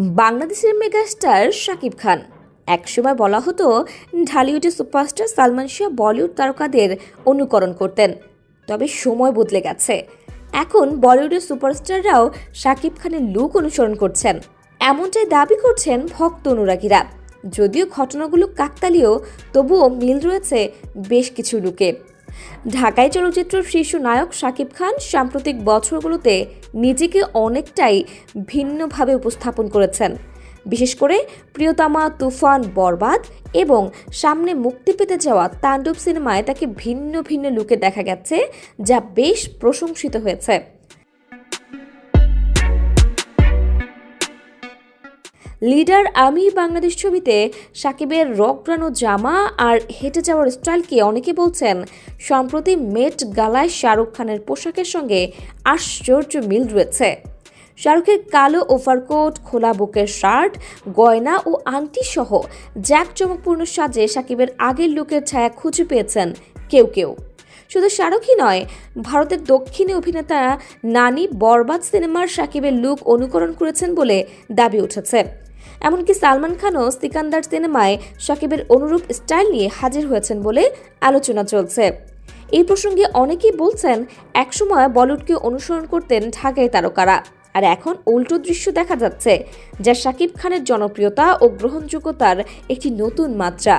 বাংলাদেশের মেগাস্টার শাকিব খান। একসময় বলা হতো, ঢালিউডের সুপারস্টার সালমান শাহ বলিউড তারকাদের অনুকরণ করতেন। তবে সময় বদলে গেছে। এখন বলিউডের সুপারস্টাররাও শাকিব খানের লুক অনুসরণ করছেন। এমনটাই দাবি করছেন ভক্ত অনুরাগীরা। যদিও ঘটনাগুলো কাকতালীয়, তবুও মিল রয়েছে বেশ কিছু লুকে। ঢাকায় চলচ্চিত্র শীর্ষ নায়ক শাকিব খান সাম্প্রতিক বছরগুলোতে নিজেকে অনেকটাই ভিন্নভাবে উপস্থাপন করেছেন। বিশেষ করে প্রিয়তমা, তুফান, বরবাদ এবং সামনে মুক্তি পেতে যাওয়া তাণ্ডব সিনেমায় তাকে ভিন্ন ভিন্ন লুকে দেখা গেছে, যা বেশ প্রশংসিত হয়েছে। লিডার আমি বাংলাদেশ ছবিতে সাকিবের রকরানো জামা আর হেঁটে যাওয়ার স্টাইলকে অনেকে বলছেন, সম্প্রতি মেট গালায় শাহরুখ খানের পোশাকের সঙ্গে আশ্চর্য মিল রয়েছে। শাহরুখের কালো ওভারকোট, খোলা বুকের শার্ট, গয়না ও আংটি সহ জাঁকজমকপূর্ণ সাজে সাকিবের আগের লুকের ছায়া খুঁজে পেয়েছেন কেউ কেউ। শুধু শাহরুখই নয়, ভারতের দক্ষিণী অভিনেতা নানি বরবাদ সিনেমার সাকিবের লুক অনুকরণ করেছেন বলে দাবি উঠেছে। এমনকি সালমান খানও সিকান্দার সিনেমায় সাকিবের অনুরূপ স্টাইল নিয়ে হাজির হয়েছেন বলে আলোচনা চলছে। এই প্রসঙ্গে অনেকেই বলছেন, একসময় বলিউডকে অনুসরণ করতেন ঢাকায় তারকারা। আর এখন উল্টো দৃশ্য দেখা যাচ্ছে, যা সাকিব খানের জনপ্রিয়তা ও গ্রহণযোগ্যতার একটি নতুন মাত্রা।